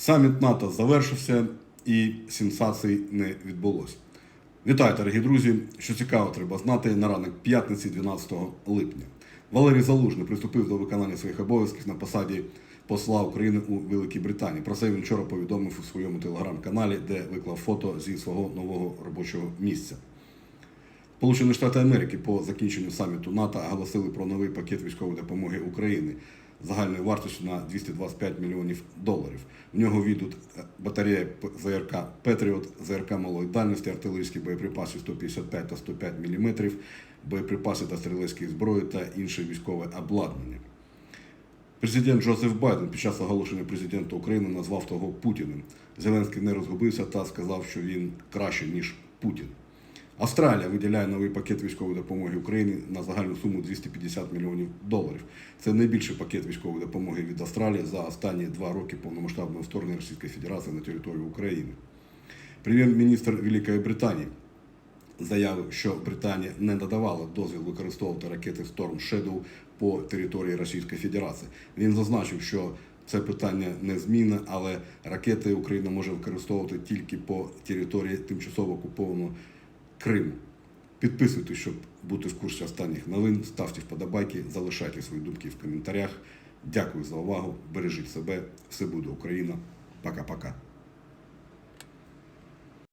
Саміт НАТО завершився і сенсацій не відбулося. Вітаю, дорогі друзі! Що цікаво, треба знати на ранок п'ятниці, 12 липня. Валерій Залужний приступив до виконання своїх обов'язків на посаді посла України у Великій Британії. Про це він вчора повідомив у своєму телеграм-каналі, де виклав фото зі свого нового робочого місця. Сполучені Штати Америки по закінченню саміту НАТО оголосили про новий пакет військової допомоги України загальною вартістю на 225 мільйонів доларів. В нього війдуть е, батарея ЗРК Петріот, ЗРК малої дальності, артилерійські боєприпаси 155 та 105 мм, боєприпаси та стрілецькі зброї та інше військове обладнання. Президент Джозеф Байден під час оголошення президента України назвав того Путіним. Зеленський не розгубився та сказав, що він краще ніж Путін. Австралія виділяє новий пакет військової допомоги Україні на загальну суму 250 мільйонів доларів. Це найбільший пакет військової допомоги від Австралії за останні два роки повномасштабного вторгнення Російської Федерації на територію України. Прем'єр-міністр Великої Британії заявив, що Британія не надавала дозвіл використовувати ракети Storm Shadow по території Російської Федерації. Він зазначив, що це питання не змінне, але ракети Україна може використовувати тільки по території тимчасово окупованого Криму. Підписуйтесь, щоб бути в курсі останніх новин. Ставте вподобайки, залишайте свої думки в коментарях. Дякую за увагу. Бережіть себе. Все буде Україна. Пока-пока.